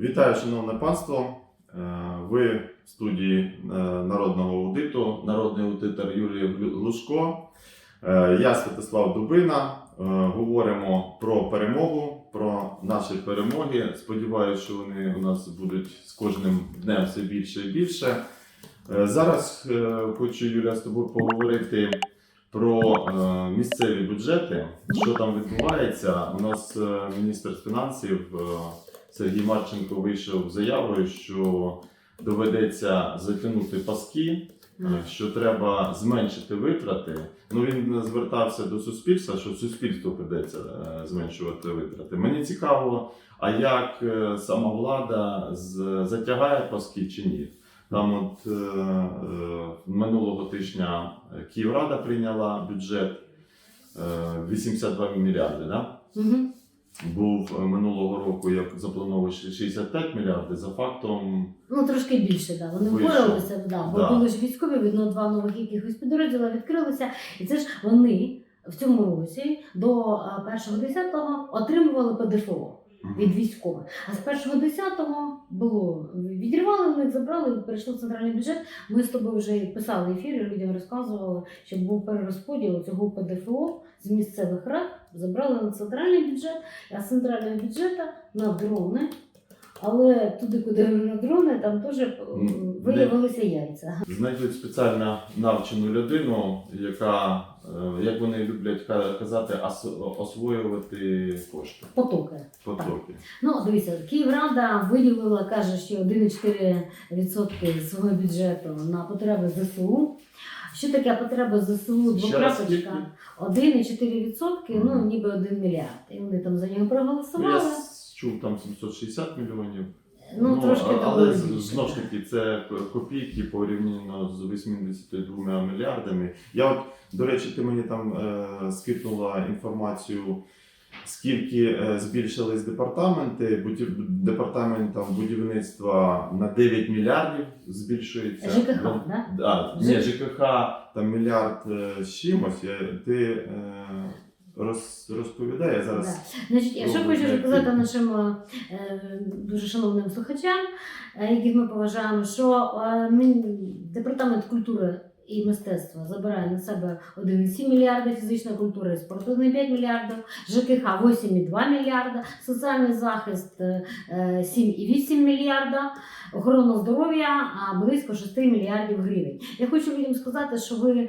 Вітаю, шановне панство. Е, Ви в студії е, народного аудиту, народний аудитор Глю- Глушко. Е, Я Святослав Дубина. Говоримо про перемогу, про наші перемоги. Сподіваюся, що вони у нас будуть з кожним днем все більше і більше. Зараз хочу Юля з тобою поговорити про місцеві бюджети, що там відбувається. У нас міністр фінансів Сергій Марченко вийшов з заявою, що доведеться затягнути паски, е, що треба зменшити витрати. Ну він звертався до суспільства, що суспільству придеться е, зменшувати витрати. Мені цікаво, а як е, сама влада затягає паски чи ні? Там от минулого тижня Київрада прийняла бюджет е, 82 мільярди. Да? Мгм. Був е, минулого року, як заплановано 65 мільярдів, за фактом Ну, трошки більше, да. Вони Вийшло. впоралися, да. бо Да. були ж військові, видно, два нових якихось підрозділи відкрилися. І це ж вони в цьому році до е, першого десятого отримували ПДФО від військових. А з першого десятого було відірвали в них, забрали, перейшло в центральний бюджет. Ми з тобою вже писали ефіри, людям розказували, щоб був перерозподіл цього ПДФО з місцевих рад, забрали на центральний бюджет, а з центрального бюджету на дрони. Але туди, куди на дрони, там теж е, виявилися яйця. знайдуть спеціально навчену людину, яка, е, як вони люблять казати, ос- освоювати кошти, Потоки. потоки. Ну, дивіться, Київрада виділила, каже, що 1,4% свого бюджету на потреби ЗСУ. Що таке потреба ЗСУ? Двокрапочка. 1,4%, ну ніби 1 мільярд. І вони там за нього Ну, проголосували. Я чув там 760 мільйонів. Ну, трошки а- але знову ж таки це копійки порівняно з 82 мільярдами. Я от, до речі, ти мені там е, скинула інформацію, скільки е, збільшились департаменти. Департамент там, будівництва на 9 мільярдів збільшується. ЖКХ, Ну, да? Да, ні, ЖКХ там мільярд е, з чимось. Ти е, роз, розповідай, я зараз. Да. Значить, я що хочу сказати нашим е, дуже шановним слухачам, е, яких ми поважаємо, що е, ми- департамент культури і мистецтва забирає на себе 1,7 мільярда, фізична культура і спорт 1,5 мільярдів, ЖКХ 8,2 мільярда, соціальний захист е, е, 7,8 мільярда, охорона здоров'я близько 6 мільярдів гривень. Я хочу людям сказати, що ви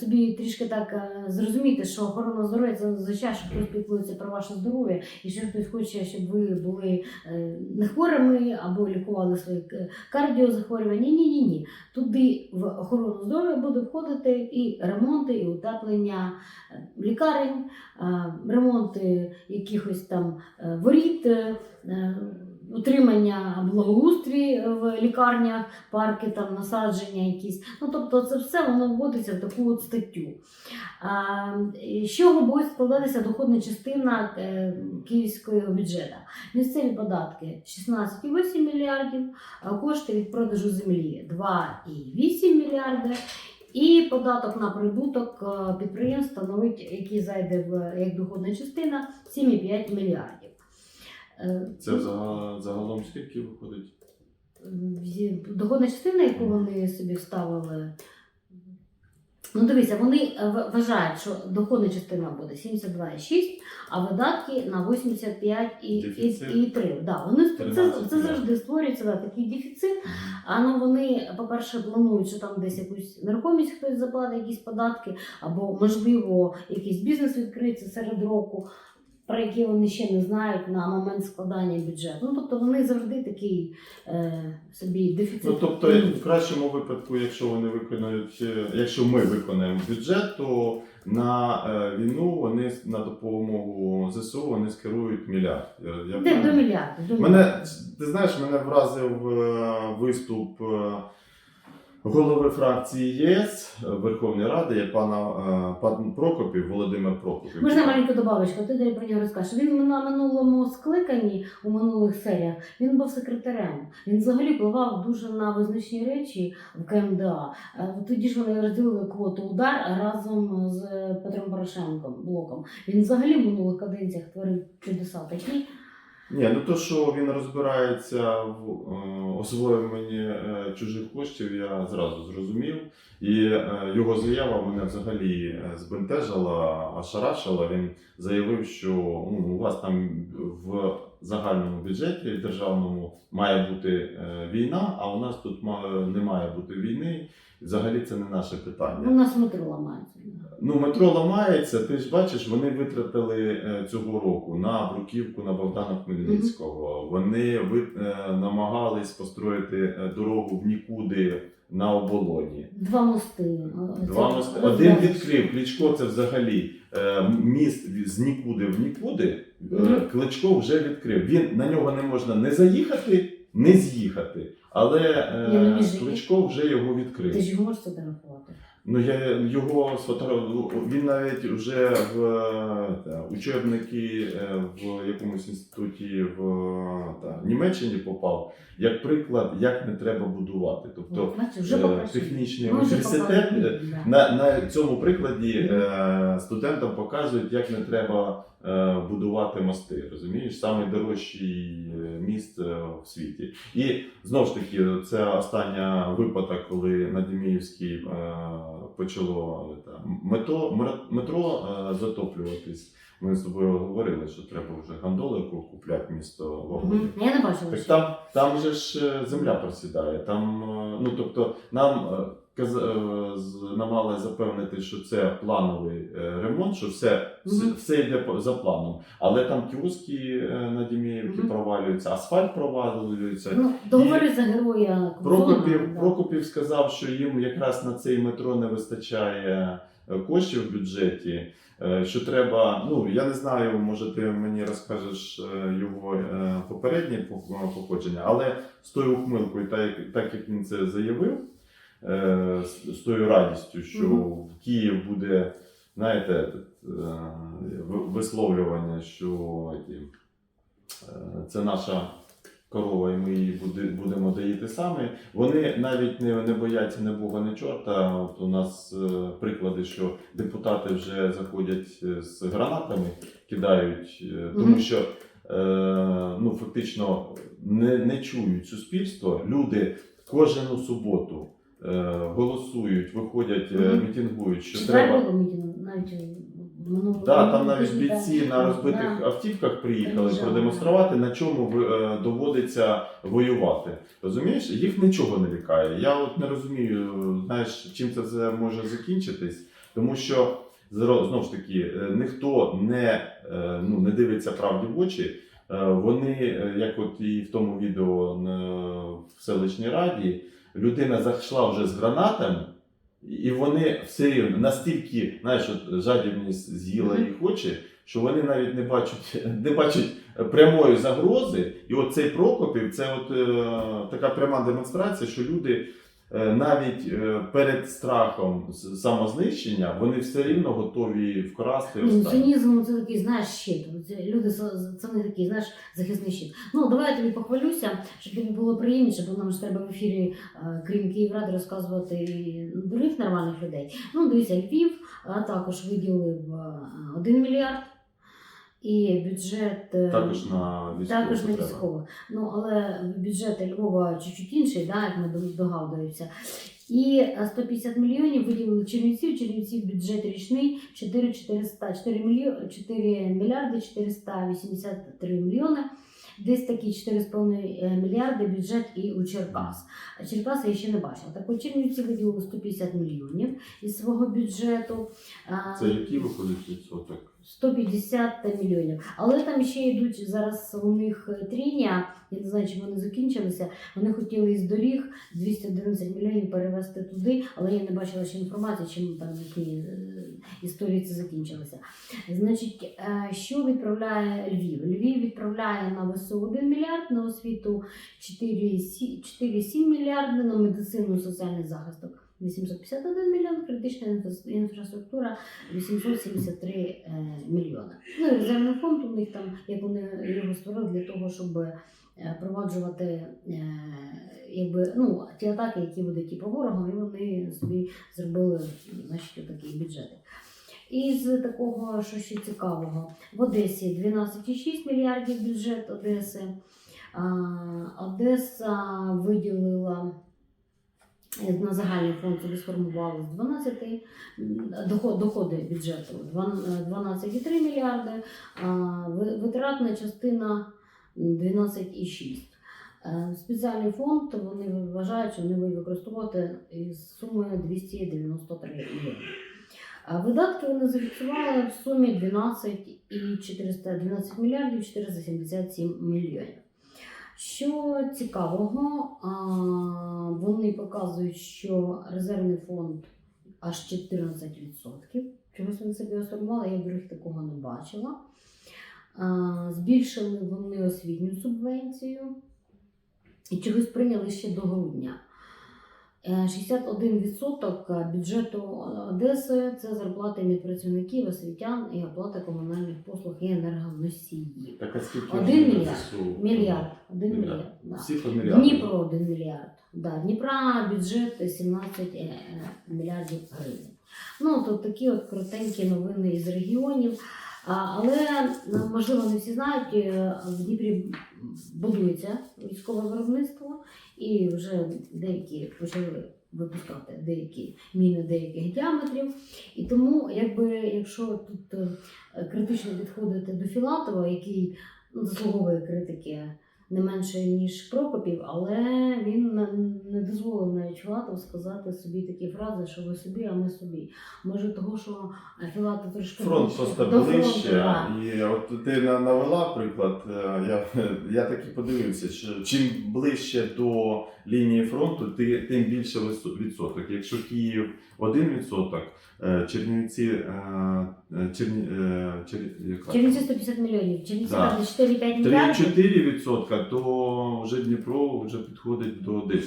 собі трішки так е, зрозумієте, що охорона здоров'я це означає, що хтось піклується про ваше здоров'я, і що хтось хоче, щоб ви були е, не хворими або лікували свої е, кардіозахворювання. Ні, ні, ні, ні. Туди в охорону здоров'я буде входити і ремонти, і утеплення лікарень, ремонти якихось там воріт. Е, е, Утримання благоустрій в лікарнях, парки, там насадження якісь. Ну тобто, це все воно вводиться в таку от статтю. З чого буде складатися доходна частина е, київського бюджету? Місцеві податки 16,8 мільярдів, а кошти від продажу землі 2,8 мільярди. І податок на прибуток е, підприємств становить, який зайде в як доходна частина 7,5 мільярдів. Е, Це загалом скільки виходить? Доходна частина, яку вони собі вставили. Ну, дивися, вони е, вважають, що доходна частина буде 72,6, а видатки на 85 і, і, і Да, вони це, це завжди створюється да, такий дефіцит. А ну вони, по-перше, планують, що там десь якусь нерухомість хтось заплатить, якісь податки, або можливо якийсь бізнес відкриється серед року, про який вони ще не знають на момент складання бюджету. Ну тобто вони завжди такий е, собі дефіцит. Ну, тобто, в кращому випадку, якщо вони виконують, е, якщо ми виконаємо бюджет, то на е, війну вони на допомогу ЗСУ вони скерують мільярд. Я, я Де до мільярда. До Мене ти знаєш, мене вразив е, виступ е, голови фракції ЄС Верховної Ради пана е, пан Прокопів, Володимир Прокопів. Можна маленьку добавочку, ти дай про нього розкажеш. Він на минулому скликанні, у минулих серіях, він був секретарем. Він взагалі впливав дуже на визначні речі в КМДА. Е, Тоді ж вони розділили квоту удар разом з Петром Порошенком блоком. Він взагалі в минулих каденціях творив чудеса такі. Ні, ну то, що він розбирається в е, освоєнні е, чужих коштів, я зразу зрозумів. І е, його заява мене взагалі збентежила, ошарашила. Він заявив, що ну, у вас там в загальному бюджеті державному має бути е, війна, а у нас тут не має бути війни. Взагалі це не наше питання. Ну, у нас метро ламається. Ну, метро ламається, ти ж бачиш, вони витратили е, цього року на бруківку на Богдана Хмельницького. Вони ви, е, намагались построїти дорогу в нікуди на оболоні. Два мости. Два мости. Один відкрив. Кличко це взагалі міст від- з нікуди в нікуди. Е, Кличко вже відкрив. Він на нього не можна не заїхати, не з'їхати. Але ну, е. Кличко вже його відкрив. Ти ж його можеш фотографувати. Ну, я його сфотографував. Він навіть вже в е, та, учебники е, в якомусь інституті в та, Німеччині попав. Як приклад, як не треба будувати. Тобто вже е, технічний університет на, на цьому прикладі студентам показують, як не треба будувати мости. Розумієш, саме дорожчий е, міст е, в світі. І знову ж таки, це остання випадок, коли на Деміївській е, почало е, та, метро, метро е, затоплюватись. Ми з тобою говорили, що треба вже гандолику купляти місто вагонів. Мгм. Я не бачила. Так там, там же ж е, земля просідає. Там, е, ну тобто, нам е, каз- з- нам мали запевнити, що це плановий е, ремонт, що все, все, все йде за планом. Але там кіоски е, на Діміївці Мгм. провалюються, асфальт провалюється. Ну, договори за героя Прокопів, да. Прокопів сказав, що їм якраз на цей метро не вистачає коштів в бюджеті. Що треба, ну я не знаю, може ти мені розкажеш його попереднє по- походження, але з тою ухмилкою, так, як- він це заявив, з, з тою радістю, що в Київ буде, знаєте, е, висловлювання, що е, це наша корова, і ми її будемо доїти самі. Вони навіть не, не бояться не Бога, не чорта. От у нас е, приклади, що депутати вже заходять е, з гранатами, кидають, е, тому що е, ну, фактично не, не чують суспільство. Люди кожну суботу е, голосують, виходять, е, Мгм. мітингують, що треба. навіть е, минулого Да, там навіть бійці на розбитих автівках приїхали продемонструвати, на чому е, доводиться воювати. Розумієш, їх нічого не лякає. Я от не розумію, знаєш, чим це все може закінчитись, тому що зро- знову ж таки е, ніхто не, е, ну, не дивиться правді в очі. Е, Вони, е, як от і в тому відео на- в селищній раді, людина зайшла вже з гранатами, і вони все рівно настільки, знаєш, от жадібність з'їла їх очі, що вони навіть не бачать, не бачать прямої загрози. І от цей Прокопів це от е, така пряма демонстрація, що люди навіть е, перед страхом самознищення вони все рівно готові вкрасти Ну, цинізм це такий, знаєш, щит. Люди це не такий, знаєш, захисний щит. Ну давай я тобі похвалюся, щоб тобі було приємніше, бо нам ж треба в ефірі, е, крім Київради, розказувати і других нормальних людей. Ну, дивіться, Львів також виділив е, 1 мільярд. І бюджет е, Також на військову також на військових. Ну але бюджет Львова чуть-чуть інший, да, як ми догадуємося. І е, 150 мільйонів виділили Чернівців. Чернівців бюджет річний 4, 400, 4, мільйо- 4 мільярди 483 мільйони. Десь такі 4,5 мільярди бюджет і у Черкас. А Черкас я ще не бачила. Так от Чернівці виділили 150 мільйонів із свого бюджету. Це який виходить відсоток? 150 мільйонів. Але там ще йдуть зараз у них тріння. Я не знаю, чи вони закінчилися. Вони хотіли із доріг 211 мільйонів перевести туди, але я не бачила ще інформації, чим там які е, історії це закінчилися. Значить, е, що відправляє Львів? Львів відправляє на ВСУ 1 мільярд, на освіту 4,7 мільярди, на медицину соціальний захисток 851 мільйон, критична інфраструктура 873 е, мільйони. Ну резервний фонд у них там, як вони його створили для того, щоб е, проваджувати е, якби, ну, ті атаки, які ведуть і по ворогам, і вони собі зробили значить, такі бюджети. Із такого, що ще цікавого, в Одесі 12,6 мільярдів бюджет Одеси. Одеса виділила на загальний фонд собі сформували з 12 доход- доходи бюджету е, 12,3 мільярди, а витратна частина 12,6. Е, Спеціальний фонд вони вважають, що вони будуть використовувати із суми 293 мільйони. Видатки вони зафіксували в сумі 12 і 400, 12 мільярдів 477 мільйонів. Що цікавого, вони показують, що резервний фонд аж 14%. Чогось вони собі осформували, я в других такого не бачила. Збільшили вони освітню субвенцію і чогось прийняли ще до грудня. Е, 61% бюджету Одеси це зарплати медпрацівників, освітян і оплата комунальних послуг і енергоносіїв. Так, а скільки Один мільярд. Мільярд. Один Мільярд. мільярд. да. Всі по мільярду. Дніпро 1 мільярд. Да, Дніпра бюджет 17 е, е, мільярдів гривень. Ну, то такі от коротенькі новини із регіонів. Але ну, можливо не всі знають, е, в Дніпрі будується військове виробництво, і вже деякі почали випускати деякі міни деяких діаметрів. І тому, якби якщо тут е, критично підходити до Філатова, який ну, заслуговує критики не менше ніж Прокопів, але він не, дозволив навіть Філатов сказати собі такі фрази, що ви собі, а ми собі. Може, того, що е, Філатов трошки Фронт просто до ближче, і от ти на- навела приклад. е, Я, я так і подивився, що чим ближче до лінії фронту, ти, тим більше відсоток. Якщо Київ 1%, е, Чернівці е, е, Черні? Чернівці 150 мільйонів, Чернівці Да. каже 4-5 мільярдів. 3-4%, то вже Дніпро вже підходить до 10%.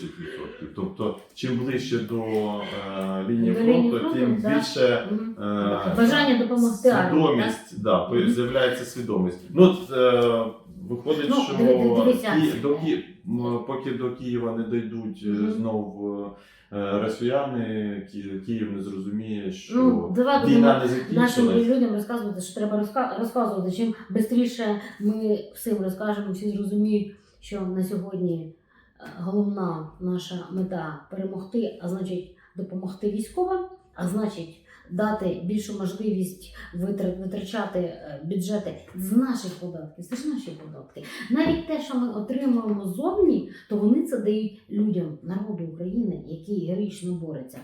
Тобто, чим ближче до е, лінії До лінії фронту, фронту, тим да. більше Мгм. е, Бажання допомогти армії. так? свідомість, да, Мгм. з'являється свідомість. Ну, от, е, виходить, Ну, що диви- дивися. Ки- до Ки... м, поки до Києва не дійдуть е, Мгм. знов е, росіяни, Київ не зрозуміє, що Ну, давай війна не нашим людям розказувати, що треба розка- розказувати. Чим швидше ми всім розкажемо, всі зрозуміють, що на сьогодні е, головна наша мета перемогти, а значить допомогти військовим, а значить дати більшу можливість витр- витрачати е, бюджети з наших податків. Це ж наші податки. Навіть те, що ми отримуємо зовні, то вони це дають людям, народу України, який героїчно бореться.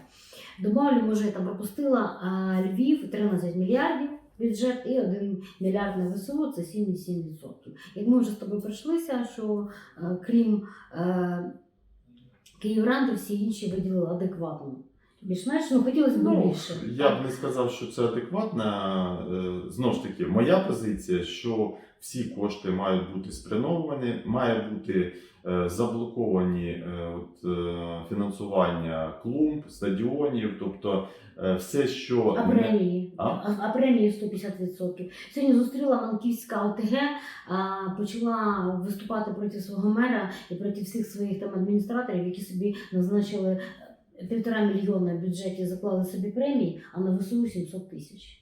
Добавлю, може, я там пропустила Львів 13 мільярдів бюджет і 1 мільярд на ВСУ це 7,7%. Як ми вже з тобою пройшлися, що е, крім е, Київранди, всі інші виділили адекватно. Більш-менш, ну хотілося б Ну, більше. я б не сказав, що це адекватна. Е, Знову ж таки, моя позиція, що всі кошти мають бути спрямовані, має бути е, заблоковані е, от, фінансування клумб, стадіонів, тобто все, що А премії? А? А, а премії 150%. Сьогодні зустріла Манківська ОТГ, а, почала виступати проти свого мера і проти всіх своїх там адміністраторів, які собі назначили півтора мільйона в бюджеті, заклали собі премії, а на ВСУ 700 тисяч.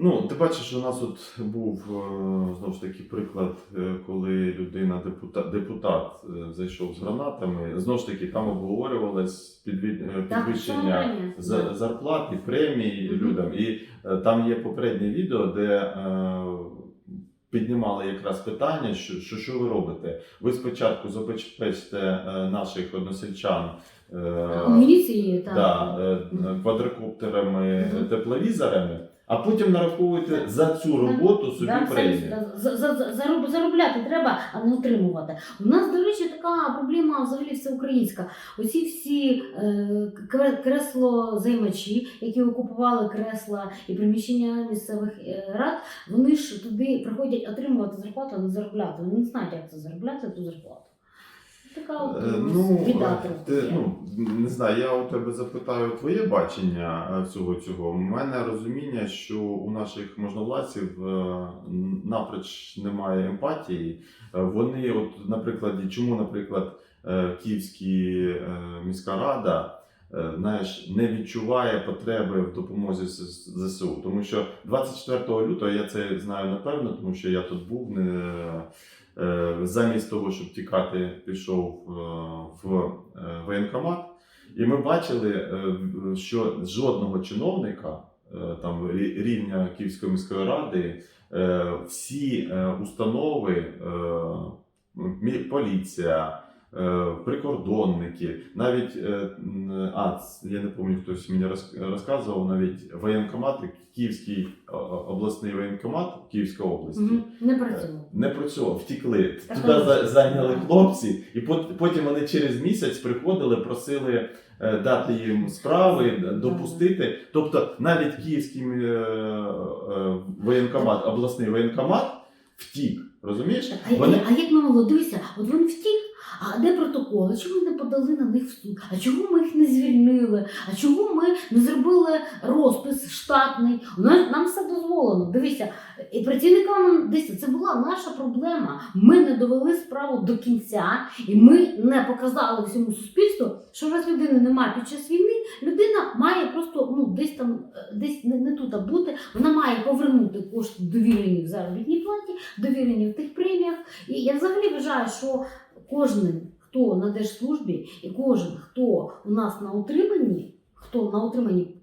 Ну, ти бачиш, у нас от був е, знову ж таки приклад, е, коли людина, депутат, депутат зайшов з гранатами. Знову ж таки, там обговорювалось е, підвищення що премія? за- зарплат і премій людям. І там є попереднє відео, де піднімали якраз питання, що, що, що ви робите. Ви спочатку забезпечте е, наших односельчан. е, міліції так. да, е, Мгм. квадрокоптерами, тепловізорами, а потім нараховуєте за цю роботу собі Да, премію. за- за- за- зароб- заробляти треба, а не отримувати. У нас, до речі, така проблема взагалі всеукраїнська. Оці всі е, кре- кресло-займачі, які окупували кресла і приміщення місцевих е, рад, вони ж туди приходять отримувати зарплату, а не заробляти. Вони не знають, як це заробляти ту зарплату. Така Е, Ну, біда е, ти, ну, не знаю, я у тебе запитаю твоє бачення е, всього цього. У мене розуміння, що у наших можновладців е, напроч немає емпатії. Е, Вони, от, наприклад, чому, наприклад, е, Київська е, міська рада е, знаєш, не відчуває потреби в допомозі ЗСУ. Тому що 24 лютого я це знаю напевно, тому що я тут був не. Е, Замість того, щоб тікати, пішов е, в е, воєнкомат, і ми бачили, що жодного чиновника там рівня Київської міської ради, всі установи, поліція, прикордонники, навіть е, а я не пам'ятаю, хтось мені розказував, навіть воєнкомати, Київський обласний воєнкомат Київської області. Мгм. Не працював. Не працював, втікли. Так, Туди зайняли хлопці, і пот- потім вони через місяць приходили, просили е, дати їм справи, допустити. Тобто навіть київський е, е, воєнкомат, обласний воєнкомат втік. Розумієш? А, Вони а як ми могло? От він втік, а де протоколи? Чому ми не подали на них в суд? А чому ми їх не звільнили? А чому ми не зробили розпис штатний? У нас нам все дозволено. Дивися, і працівникам дивися, це була наша проблема. Ми не довели справу до кінця, і ми не показали всьому суспільству, що раз людини немає під час війни, людина має просто ну десь там, е, десь не, не тут а бути. Вона має повернути кошти довірені в заробітній платі довірені в тих преміях. І я взагалі вважаю, що кожен, хто на держслужбі, і кожен, хто у нас на утриманні, хто на утриманні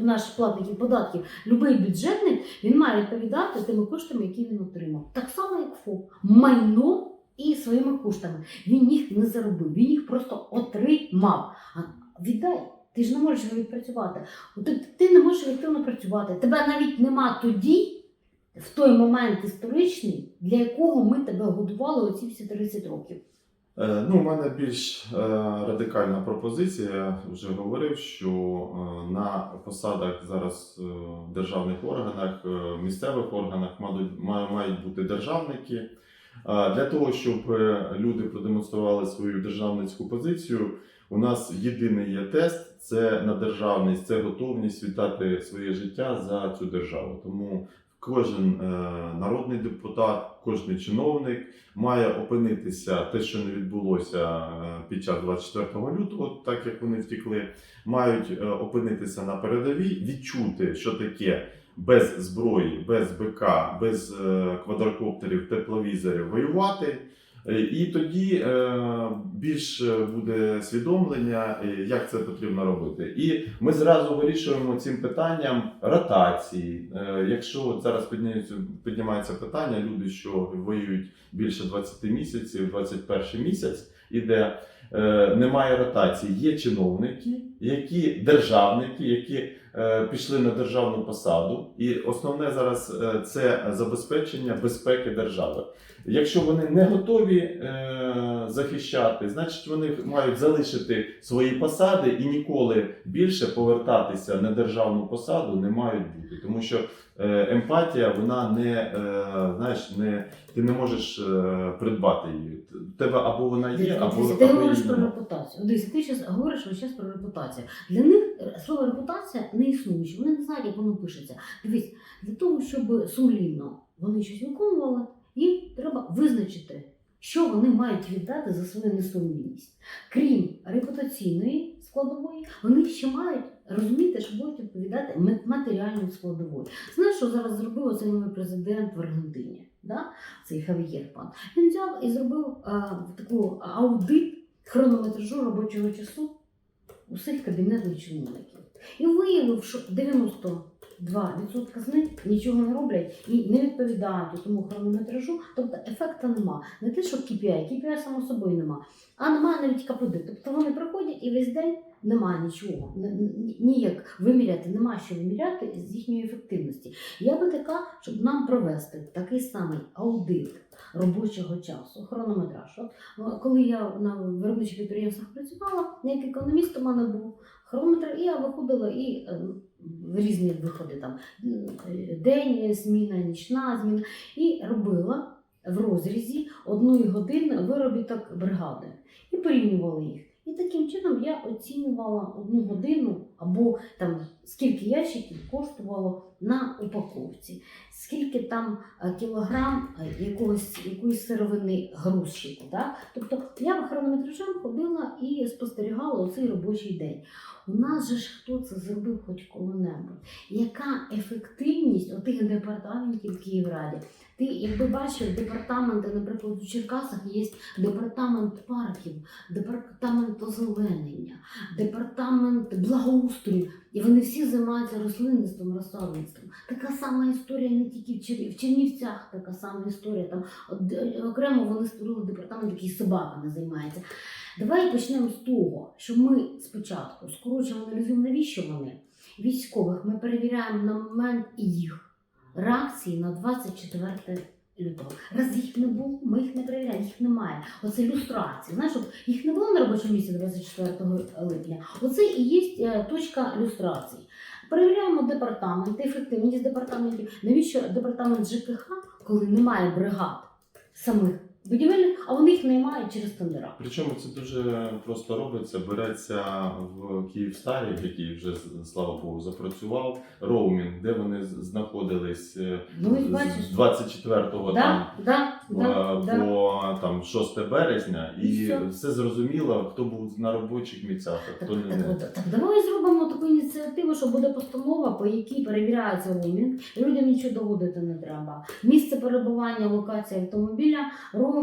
наших платників податків, будь-який бюджетник, він має відповідати тими коштами, які він отримав. Так само, як ФОП. Майно і своїми коштами. Він їх не заробив, він їх просто отримав. А віддай. Ти ж не можеш його відпрацювати. Ти, ти не можеш ефективно працювати. Тебе навіть нема тоді, в той момент історичний, для якого ми тебе годували оці всі 30 років. Е, Ну, у мене більш е, радикальна пропозиція. Я вже говорив, що е, на посадах зараз в державних органах, місцевих органах мають, мають бути державники. Для того, щоб люди продемонстрували свою державницьку позицію, у нас єдиний є тест це на державність, це готовність віддати своє життя за цю державу. Тому кожен е, народний депутат, кожен чиновник має опинитися те, що не відбулося е, під час 24 лютого, так як вони втікли, мають е, опинитися на передовій, відчути, що таке без зброї, без БК, без квадрокоптерів, тепловізорів воювати. Е, І тоді е, більш буде свідомлення, е, як це потрібно робити. І ми зразу вирішуємо цим питанням ротації. Е, Якщо зараз піднімається, питання, люди, що воюють більше 20 місяців, 21 місяць іде, е, немає ротації. Є чиновники, які державники, які е, пішли на державну посаду, і основне зараз е, це забезпечення безпеки держави. Якщо вони не готові е, захищати, значить вони знають залишити свої посади і ніколи більше повертатися на державну посаду не мають бути, тому що е, емпатія вона не е, знаєш, не ти не можеш е, придбати її. Тебе або вона є, або, Дивіться, ти або говориш про немає. репутацію. Дивіться, ти зараз говориш весь час про репутацію. Для них е, слово репутація не існуюче. Вони не знають, як воно пишеться. Дивись, для того, щоб сумлінно вони щось виконували, їм треба визначити, що вони мають віддати за свою несумлінність. Крім репутаційної складової, вони ще мають розуміти, що будуть відповідати ма- матеріальною складовою. Знаєш, що зараз зробив оцей новий президент в Аргентині? Да? Цей Хавієр пан. Він взяв і зробив а, таку аудит хронометражу робочого часу усіх кабінетних чиновників. І виявив, що 92% з них нічого не роблять і не відповідають тому хронометражу, тобто ефекту нема. Не те, що KPI, KPI само собою нема, а немає навіть КПД. Тобто вони приходять і весь день немає нічого. Ні- ні- Ніяк виміряти, нема що виміряти з їхньої ефективності. Я би така, щоб нам провести такий самий аудит робочого часу, хронометраж. От, коли я на виробничих підприємствах працювала, як економіст у мене був хронометр, і я виходила і е, в різні виходи там. День, зміна, нічна зміна, і робила в розрізі одної години виробіток бригади. І порівнювала їх. І таким чином я оцінювала одну годину або там скільки ящиків коштувало на упаковці, скільки там е, кілограм е, якогось якоїсь сировини грузчику. Так? Тобто я хронометражем ходила і спостерігала оцей робочий день. У нас же ж хто це зробив хоч коли-небудь? Яка ефективність отих департаментів в Київраді? Ти, якби бачив департаменти, наприклад, у Черкасах є департамент парків, департамент озеленення, департамент благоустрою, і вони всі займаються рослинництвом, розсадництвом. Така сама історія не тільки в, Чер... в Чернівцях, така сама історія. Там е, окремо вони створили департамент, який собаками займається. Давай почнемо з того, що ми спочатку скорочуємо аналізуємо, навіщо вони. Військових ми перевіряємо на момент їх реакції на 24 лютого. Раз їх не було, ми їх не перевіряємо, їх немає. Оце люстрація. Знаєш, от їх не було на робочому місці 24 липня. Оце і є е, точка люстрації. Перевіряємо департаменти, ефективність департаментів. Навіщо департамент ЖКХ, коли немає бригад самих будівельних, а вони їх наймають через тендера? Причому це дуже просто робиться. Береться в Київстарі, який вже слава Богу запрацював. Роумінг, де вони знаходились е, Ну, з бачиш. 24-го там Да, да, да, е, да. по там 6 березня, І і все. все зрозуміло, хто був на робочих місцях, а Так, хто не. так, от, так давай зробимо таку ініціативу, що буде постанова, по якій перевіряється роумінг, людям нічого доводити не треба. Місце перебування, локація автомобіля, роумінг.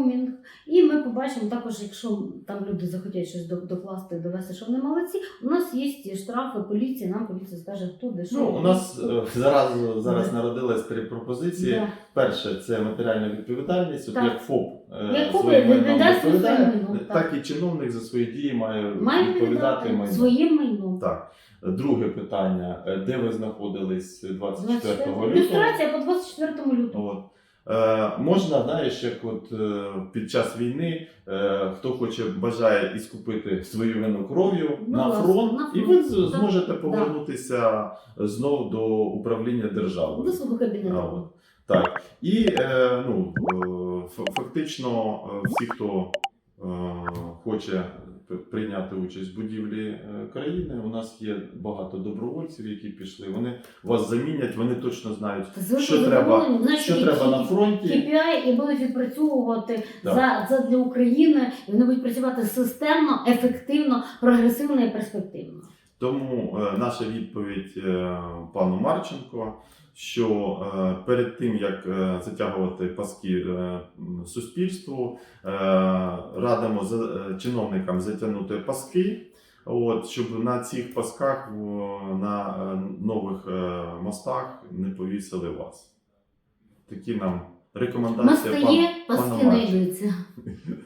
І ми побачимо також, якщо там люди захотять щось до- докласти, довести, що вони молодці. У нас є штрафи поліції, нам поліція скаже, хто де що. Ну, у нас е, зараз, зараз Да. народились три пропозиції. Да. Перше, це матеріальна відповідальність. От Так. як ФОП е, Як ФОП своїм майном відповідає майно, так. так і чиновник за свої дії має Має відповідати майном. своїм майном. Так. Друге питання: Е, де ви знаходились 24 лютого? Ілюстрація по 24 лютого. От. Е, можна, знаєш, як от е, під час війни е, хто хоче бажає іскупити свою вину кров'ю Ну, на, власне, фронт, на і ви зможете повернутися знов до управління державою. До свого кабінету. Так. І ну, фактично всі, хто хоче прийняти участь в будівлі е, країни, у нас є багато добровольців, які пішли. Вони вас замінять, вони точно знають, Звичай, що треба. Знаєш, що треба на фронті. KPI і будуть відпрацьовувати да. за, за для України, і вони будуть працювати системно, ефективно, прогресивно і перспективно. Тому е, наша відповідь е, пану Марченко, що е, перед тим як затягувати паски суспільству, радимо чиновникам затягнути паски. От, щоб на цих пасках на нових мостах не повісили вас. Такі нам рекомендації. Мости є, паски знайдуться.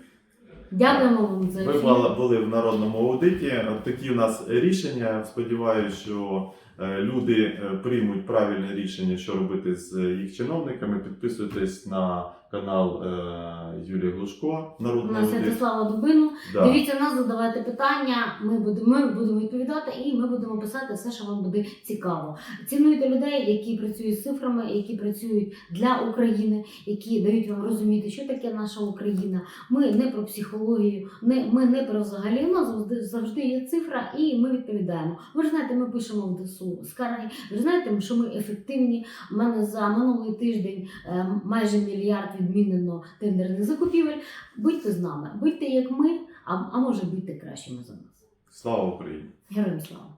Дякуємо вам за Ви були- в народному аудиті. Такі у нас рішення. Сподіваюся, що люди е, приймуть правильне рішення, що робити з їх чиновниками. Підписуйтесь на канал е, Юлії Глушко. Народний На. Святослава Дубину. Да. Дивіться нас, задавайте питання. Ми будемо, ми будемо відповідати і ми будемо писати все, що вам буде цікаво. Цінуйте людей, які працюють з цифрами, які працюють для України, які дають вам розуміти, що таке наша Україна. Ми не про психологію, не ми не про взагалі. У нас завжди завжди є цифра, і ми відповідаємо. Ви ж знаєте, ми пишемо в ДСУ скарги. Ви знаєте, що ми ефективні. У мене за минулий тиждень е, майже мільярд відмінено тендерних закупівель. Будьте з нами, будьте як ми, а, а може будьте кращими за нас. Слава Україні! Героям слава!